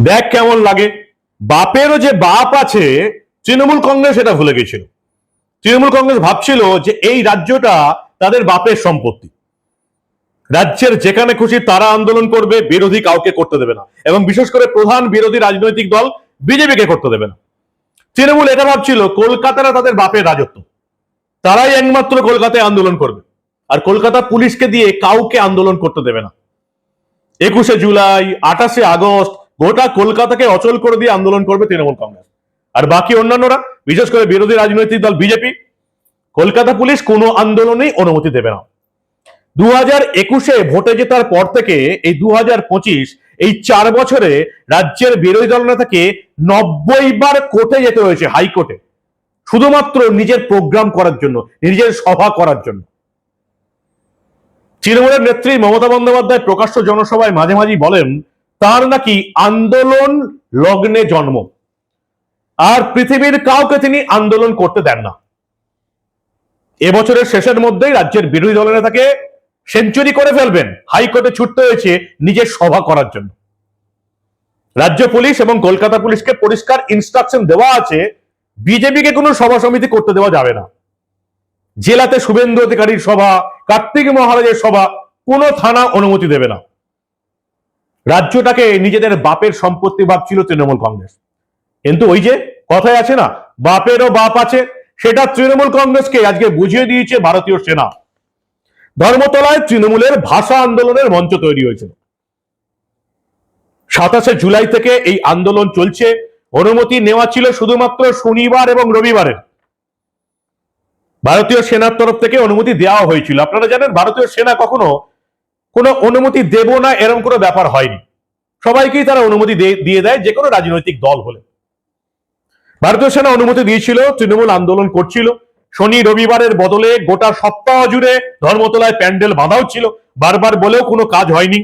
দেখ কেমন লাগে। বাপেরও যে বাপ আছে, তৃণমূল কংগ্রেস এটা ভুলে গেছিল। তৃণমূল কংগ্রেস ভাবছিল যে এই রাজ্যটা তাদের বাপের সম্পত্তি। রাজ্যের যেখানে খুশি তারা আন্দোলন করবে, বিরোধী কাউকে করতে দেবে না। এবং বিশেষ করে প্রধান বিরোধী রাজনৈতিক দল বিজেপিকে করতে দেবে না। তৃণমূল এটা ভাবছিল কলকাতারা তাদের বাপের রাজত্ব। তারাই একমাত্র কলকাতায় আন্দোলন করবে। আর কলকাতা পুলিশকে দিয়ে কাউকে আন্দোলন করতে দেবে না। একুশে জুলাই, আঠাশে আগস্ট, গোটা কলকাতাকে অচল করে দিয়ে আন্দোলন করবে তৃণমূল কংগ্রেস। আর বাকি অন্যান্যরা, বিশেষ করে বিরোধী রাজনৈতিক দল বিজেপি, কলকাতা পুলিশ কোনো আন্দোলনেই অনুমতি দেবে না। দু হাজার একুশে ভোটে জেতার পর থেকে এই দু হাজার পঁচিশ, এই চার বছরে রাজ্যের বিরোধী দল নেতাকে নব্বই বার কোর্টে যেতে হয়েছে হাইকোর্টে। শুধুমাত্র নিজের প্রোগ্রাম করার জন্য, নিজের সভা করার জন্য। তৃণমূলের নেত্রী মমতা বন্দ্যোপাধ্যায় প্রকাশ্য জনসভায় মাঝে মাঝেই বলেন, তার নাকি আন্দোলন লগ্নে জন্ম। আর পৃথিবীর কাউকে তিনি আন্দোলন করতে দেন না। এবছরের শেষের মধ্যেই রাজ্যের বিরোধী দলের নেতাকে সেঞ্চুরি করে ফেলবেন। হাইকোর্টে ছুটতে হয়েছে নিজের সভা করার জন্য। রাজ্য পুলিশ এবং কলকাতা পুলিশকে পরিষ্কার ইনস্ট্রাকশন দেওয়া আছে, বিজেপিকে কোনো সভা সমিতি করতে দেওয়া যাবে না। জেলাতে শুভেন্দু অধিকারীর সভা, কার্তিক মহারাজের সভা, কোনো থানা অনুমতি দেবে না। রাজ্যটাকে নিজেদের বাপের সম্পত্তি ভাবছিল তৃণমূল কংগ্রেস। কিন্তু ওই যে কথায় আছে না, বাপেরও বাপ আছে, সেটা তৃণমূল কংগ্রেসকে আজকে বুঝিয়ে দিয়েছে ভারতীয় সেনা। ধর্মতলায় তৃণমূলের ভাষা আন্দোলনের মঞ্চ তৈরি হয়েছিল। সাতাশে জুলাই থেকে এই আন্দোলন চলছে। অনুমতি নেওয়া ছিল শুধুমাত্র শনিবার এবং রবিবারের। ভারতীয় সেনার তরফ থেকে অনুমতি দেওয়া হয়েছিল। আপনারা জানেন, ভারতীয় সেনা কখনো কোনো অনুমতি দেব না এরকম কোনো ব্যাপার হয়নি। সবাইকেই তারা অনুমতি দিয়ে দেয় যে কোনো রাজনৈতিক দল হলে। ভারতীয় সেনা অনুমতি দিয়েছিল, তৃণমূল আন্দোলন করছিল। শনি রবিবারের বদলে গোটা সপ্তাহ জুড়ে ধর্মতলায় প্যান্ডেল বাঁধাও ছিল। বারবার বলেও কোনো কাজ হয়নি।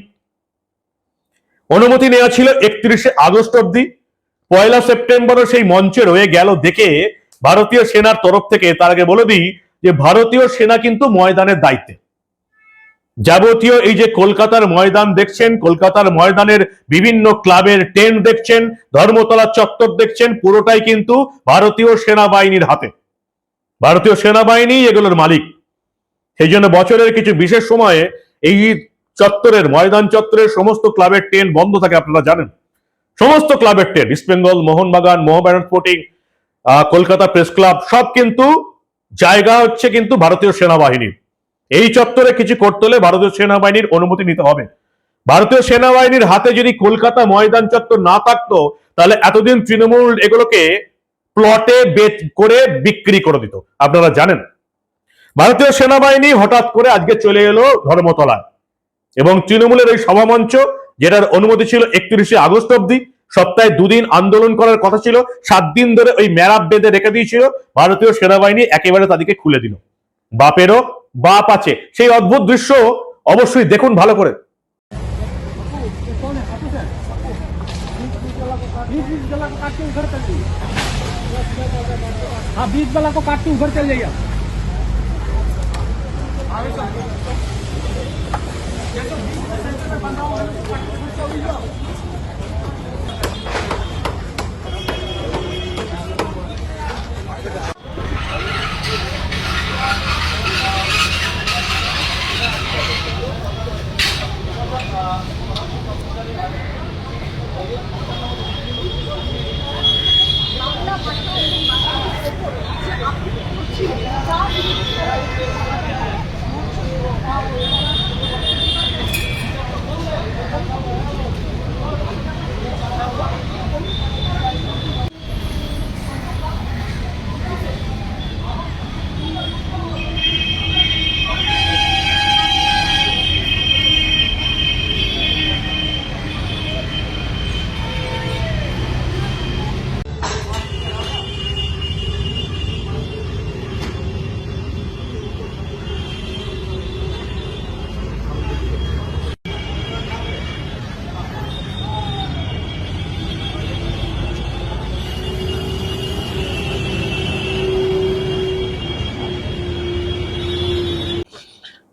অনুমতি নেওয়া ছিল একত্রিশে আগস্ট অব্দি পয়লা সেপ্টেম্বরও সেই মঞ্চে রয়ে গেল দেখে ভারতীয় সেনার তরফ থেকে তার আগে বলে দিই যে ভারতীয় সেনা কিন্তু ময়দানের দায়িত্বে। যাবতীয় এই যে কলকাতার ময়দান দেখছেন, কলকাতার ময়দানের বিভিন্ন ক্লাবের টেন্ট দেখছেন ধর্মতলা চত্বর দেখছেন, পুরোটাই কিন্তু ভারতীয় সেনাবাহিনীর হাতে। ভারতীয় সেনাবাহিনী এগুলোর মালিক। সেই জন্য বছরের কিছু বিশেষ সময়ে এই চত্বরের, ময়দান চত্বরের সমস্ত ক্লাবের টেন্ট বন্ধ থাকে, আপনারা জানেন। সমস্ত ক্লাবের train East Bengal Mohun Bagan Mohun Bagan sporting Kolkata press club, সব কিন্তু জায়গা হচ্ছে কিন্তু ভারতীয় সেনাবাহিনীর। এই চত্বরে কিছু করতে হলে ভারতীয় সেনাবাহিনীর অনুমতি নিতে হবে। ভারতীয় সেনাবাহিনীর হাতে যদি কলকাতা ময়দান চত্বর না থাকতো, তাহলে এতদিন তৃণমূল এগুলোকে প্লটে বেচ করে বিক্রি করে দিত। আপনারা জানেন? ভারতীয় সেনাবাহিনী হঠাৎ করে আজকে চলে এলো ধর্মতলায়। এবং তৃণমূলের ওই সভামঞ্চ, যেটার অনুমতি ছিল একত্রিশে আগস্ট অব্দি সপ্তাহে দুদিন আন্দোলন করার কথা ছিল সাত দিন ধরে ওই ম্যারাপ বেঁধে রেখে দিয়েছিল ভারতীয় সেনাবাহিনী একেবারে তাদেরকে খুলে দিল বাপেরও বাপ আছে সেই অদ্ভুত দৃশ্য অবশ্যই দেখুন ভালো করে कौन है खाटू से बीस बीस जला को काट के उधर कर दी हाँ बीस वाला को काट के उधर चल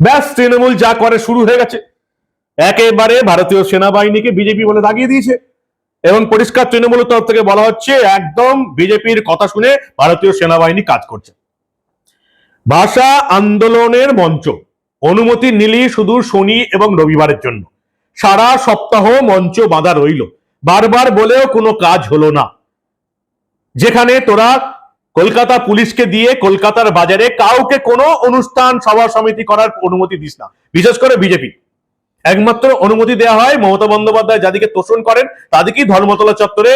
ব্যাস, তৃণমূল যা করে শুরু হয়ে গেছে। একেবারে ভারতীয় সেনাবাহিনীকে বিজেপি বলে দাগিয়ে দিয়েছে। এবং পরিষ্কার তৃণমূলের তরফ থেকে বলা হচ্ছে, একদম বিজেপির কথা শুনে ভারতীয় সেনাবাহিনী কাজ করছে। ভাষা আন্দোলনের মঞ্চ, অনুমতি নিলি শুধু শনি এবং রবিবারের জন্য। সারা সপ্তাহ মঞ্চ বাঁধা রইল। বারবার বলেও কোনো কাজ হলো না। যেখানে তোরা কলকাতা পুলিশকে দিয়ে কলকাতার বাজারে কাউকে কোনো অনুষ্ঠান, সভা, সমিতি করার অনুমতি দিস না। বিশেষ করে বিজেপি। একমাত্র অনুমতি দেওয়া হয় মমতা বন্দ্যোপাধ্যায় যাদেরকে তোষণ করেন, তাদেরকেই ধর্মতলা চত্বরে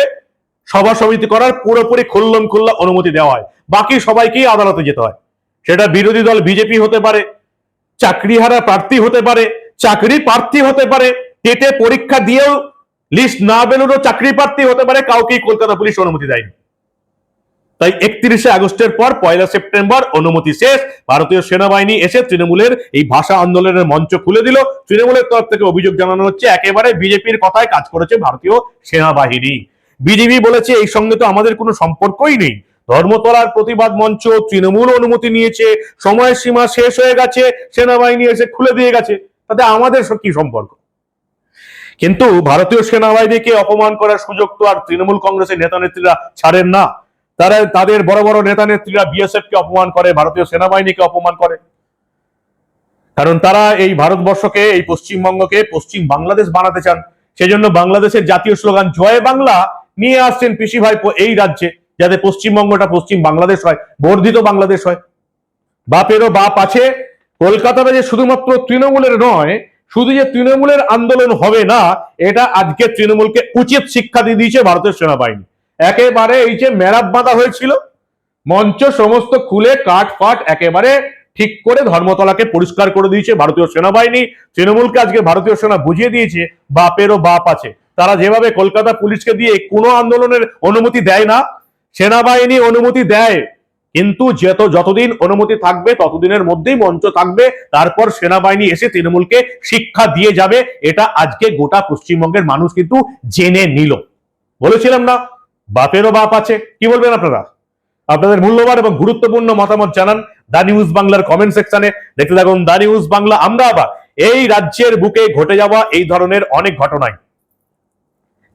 সভা, সমিতি করার পুরোপুরি খুল্লম খুল্লা অনুমতি দেওয়া হয়। বাকি সবাইকেই আদালতে যেতে হয়। সেটা বিরোধী দল বিজেপি হতে পারে, চাকরিহারা প্রার্থী হতে পারে, চাকরি প্রার্থী হতে পারে, টেটে পরীক্ষা দিয়েও লিস্ট না বেরোনো চাকরি প্রার্থী হতে পারে, কাউকেই কলকাতা পুলিশ অনুমতি দেয়নি। তাই একত্রিশে আগস্টের পর পয়লা সেপ্টেম্বর অনুমতি শেষ। ভারতীয় সেনাবাহিনী এসে তৃণমূলের এই ভাষা আন্দোলনের মঞ্চ খুলে দিল। তৃণমূলের তরফ থেকে অভিযোগ জানানো হচ্ছে, একেবারে বিজেপির কথায় কাজ করেছে ভারতীয় সেনাবাহিনী। বিজেপি বলেছে, এই সঙ্গে তো আমাদের কোনো সম্পর্কই নেই। ধর্মতলার প্রতিবাদ মঞ্চ তৃণমূল অনুমতি নিয়েছে। সময় সীমা শেষ হয়ে গেছে, সেনাবাহিনী এসে খুলে দিয়ে গেছে। তাতে আমাদের কি সম্পর্ক? কিন্তু ভারতীয় সেনাবাহিনীকে অপমান করার সুযোগ তো আর তৃণমূল কংগ্রেসের নেতা নেত্রীরা ছাড়েন না। তারা তাদের বড় বড় নেতা নেত্রীরা বিএসএফ কে অপমান করে, ভারতীয় সেনাবাহিনীকে অপমান করে। কারণ তারা এই ভারতবর্ষকে, এই পশ্চিমবঙ্গকে, পশ্চিম বাংলাদেশ বানাতে চান। সেজন্য বাংলাদেশের জাতীয় স্লোগান, জয় বাংলা নিয়ে আসছেন পিসি ভাইপো এই রাজ্যে, যাতে পশ্চিমবঙ্গটা পশ্চিম বাংলাদেশ হয়, বর্ধিত বাংলাদেশ হয়। বাপেরও বাপ আছে। কলকাতাটা যে শুধুমাত্র তৃণমূলের নয়, শুধু যে তৃণমূলের আন্দোলন হবে না, এটা আজকে তৃণমূলকে উচিত শিক্ষা দিয়ে দিয়েছে ভারতের সেনাবাহিনী। একেবারে এই যে মেরাপ বাঁধা হয়েছিল, মঞ্চ সমস্ত খুলে কাঠ ফাট একেবারে ঠিক করে ধর্মতলাকে পরিষ্কার করে দিয়েছে ভারতীয় সেনাবাহিনী। তৃণমূলকে আজকে ভারতীয় সেনা বুঝিয়ে দিয়েছে বাপেরও বাপ আছে। তারা যেভাবে কলকাতা পুলিশকে দিয়ে কোনো আন্দোলনের অনুমতি দেয় না, সেনাবাহিনী অনুমতি দেয়। কিন্তু যত, যতদিন অনুমতি থাকবে, ততদিনের মধ্যেই মঞ্চ থাকবে, তারপর সেনাবাহিনী এসে তৃণমূলকে শিক্ষা দিয়ে যাবে, এটা আজকে গোটা পশ্চিমবঙ্গের মানুষ কিন্তু জেনে নিল। বলেছিলাম না বাপেরও বাপ আছে। কি বলবেন আপনারা? আপনাদের মূল্যবান এবং গুরুত্বপূর্ণ মতামত জানান দা নিউজ বাংলার কমেন্ট সেকশনে। দেখতে থাকুন দা নিউজ বাংলা। আমরা আবার এই রাজ্যের বুকে ঘটে যাওয়া এই ধরনের অনেক ঘটনায়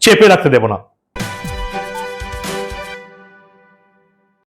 চেপে রাখতে দেব না।